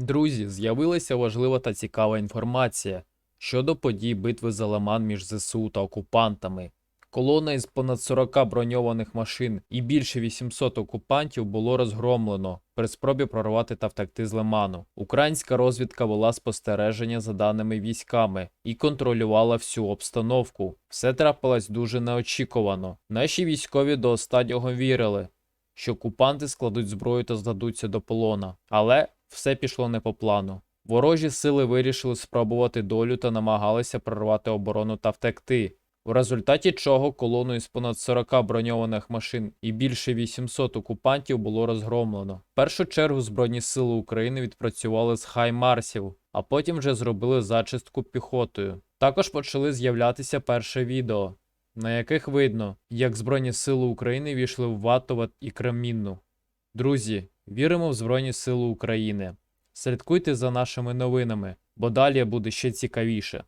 Друзі, з'явилася важлива та цікава інформація щодо подій битви за Лиман між ЗСУ та окупантами. Колона із понад 40 броньованих машин і більше 800 окупантів було розгромлено при спробі прорвати та втекти з Лиману. Українська розвідка вела спостереження за даними військами і контролювала всю обстановку. Все трапилось дуже неочікувано. Наші військові до останнього вірили, що окупанти складуть зброю та здадуться до полона. Але все пішло не по плану. Ворожі сили вирішили спробувати долю та намагалися прорвати оборону та втекти. В результаті чого колону із понад 40 броньованих машин і більше 800 окупантів було розгромлено. В першу чергу Збройні сили України відпрацювали з хаймарсів, а потім вже зробили зачистку піхотою. Також почали з'являтися перше відео, на яких видно, як Збройні сили України війшли в Ватова і Кремінну. Друзі, віримо в Збройні Сили України. Слідкуйте за нашими новинами, бо далі буде ще цікавіше.